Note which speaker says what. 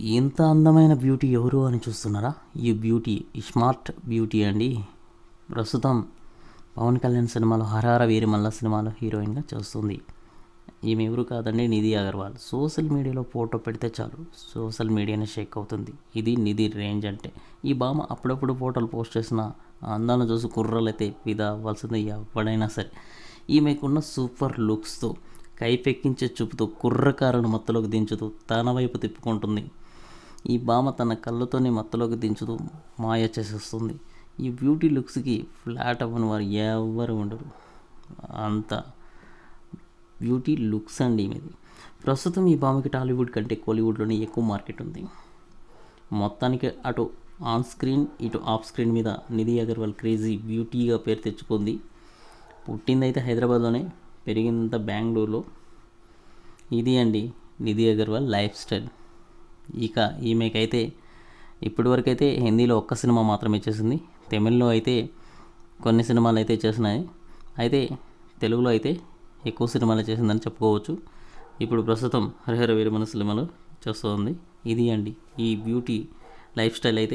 Speaker 1: ఇంత అందమైన బ్యూటీ ఎవరు అని చూస్తున్నారా? ఈ బ్యూటీ ఈ స్మార్ట్ బ్యూటీ అండి. ప్రస్తుతం పవన్ కళ్యాణ్ సినిమాలో హరహర వీరిమల్ల సినిమాలో హీరోయిన్గా చేస్తుంది. ఈమె ఎవరు కాదండి? నిధి అగర్వాల్. సోషల్ మీడియాలో ఫోటో పెడితే చాలు. సోషల్ మీడియానే షేక్ అవుతుంది. ఇది నిధి రేంజ్ అంటే. ఈ భామ అప్పుడప్పుడు ఫోటోలు పోస్ట్ చేసిన అందాలను చూసి కుర్రలైతే అయితే ఫిదా అవ్వాల్సింది ఎవడైనా సరే. ఈమెకున్న సూపర్ లుక్స్తో కైపెక్కించే చూపుతూ కుర్రకారును మత్తులోకి దించుతూ తన వైపు తిప్పుకుంటుంది. ఈ భామ తన కళ్ళతోనే మత్తలోకి దించుతూ మాయ చేసేస్తుంది. ఈ బ్యూటీ లుక్స్కి ఫ్లాట్ అవ్వని వారు ఎవరు ఉండరు. అంత బ్యూటీ లుక్స్ అండి ఇది ప్రస్తుతం ఈ భామకి టాలీవుడ్ కంటే కోలీవుడ్లోనే ఎక్కువ మార్కెట్ ఉంది. మొత్తానికి అటు ఆన్ స్క్రీన్ ఇటు ఆఫ్ స్క్రీన్ మీద నిధి అగర్వాల్ క్రేజీ బ్యూటీగా పేరు తెచ్చుకుంది. పుట్టిందైతే హైదరాబాద్లోనే పెరిగిందంతా బెంగళూరులో. ఇది అండి నిధి అగర్వాల్ లైఫ్ స్టైల్. ఇక ఈమెకైతే ఇప్పటివరకైతే హిందీలో ఒక్క సినిమా మాత్రమే చేసింది. తమిళ్ళో అయితే కొన్ని సినిమాలు అయితే చేసినాయి. అయితే తెలుగులో అయితే ఎక్కువ సినిమాలు చేసిందని చెప్పుకోవచ్చు. ఇప్పుడు ప్రస్తుతం హరిహర వీరమణ సినిమాలో చేస్తుంది. ఇది అండి ఈ బ్యూటీ లైఫ్ స్టైల్ అయితే.